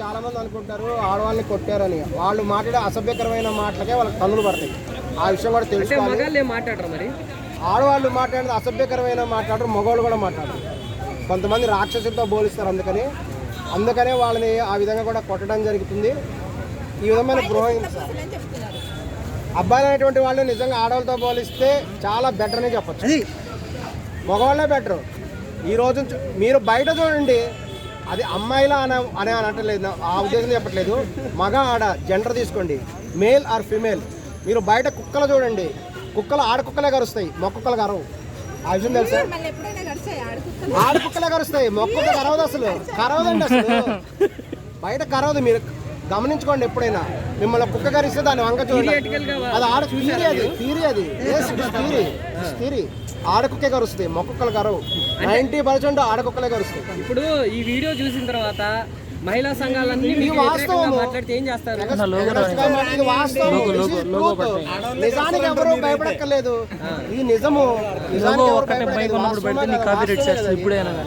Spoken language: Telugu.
చాలా మంది అనుకుంటారు ఆడవాళ్ళని కొట్టారని. వాళ్ళు మాట్లాడే అసభ్యకరమైన మాటలకే వాళ్ళకి పనులు పడతాయి. ఆ విషయం కూడా మాట్లాడరు మరి? ఆడవాళ్ళు మాట్లాడేది అసభ్యకరమైన మాట్లాడరు మగవాళ్ళు కూడా మాట్లాడరు. కొంతమంది రాక్షసులతో పోలిస్తారు అందుకని. అందుకనే వాళ్ళని ఆ విధంగా కూడా కొట్టడం జరుగుతుంది. ఈ విధమైన గృహహింస అబ్బాయిలు అనేటువంటి వాళ్ళు నిజంగా ఆడవాళ్ళతో పోలిస్తే చాలా బెటర్ అని చెప్పచ్చు మగవాళ్ళే బెటర్. ఈ రోజు మీరు బయట చూడండి. అది అమ్మాయిలా అన అని అనట్లేదు ఆ ఉద్దేశం చెప్పట్లేదు. మగ ఆడ జెండర్ తీసుకోండి. మేల్ ఆర్ ఫిమేల్ మీరు బయట కుక్కలు చూడండి. కుక్కలు ఆడ కుక్కలే కరుస్తాయి. మొక్క కుక్కలు కరవు. ఆ విషయం తెలుసా? మళ్ళీ ఎప్పుడైనా గడిచాయి ఆడుకుంటాను ఆడ కుక్కలే కరుస్తాయి. మొక్క కుక్క కరవదు అసలు. కరవదండి అసలు. బయట కరవదు మీరు. గమనించుకోండి ఎప్పుడైనా. మిమ్మల్ని కుక్క కరిస్తే దాని వంక చూడండి. అది ఆడ తీరి అది తీరి అది. తీరి తీరి ఆడకుక్కే కరుస్తాయి మొక్కలు కరవు. నైంటీ పర్సెంట్ ఆడకుక్కలే కరుస్తాయి. ఇప్పుడు ఈ వీడియో చూసిన తర్వాత మహిళా సంఘాలన్నీ. మాట్లాడితే ఏం చేస్తారు. నిజానికి ఎవరు భయపడక్కర్లేదు. ఇది నిజము. నిజానికి ఎవరు భయపడక్కర్లేదు. వాస్తవమే కదా, వాస్తవమే కదా.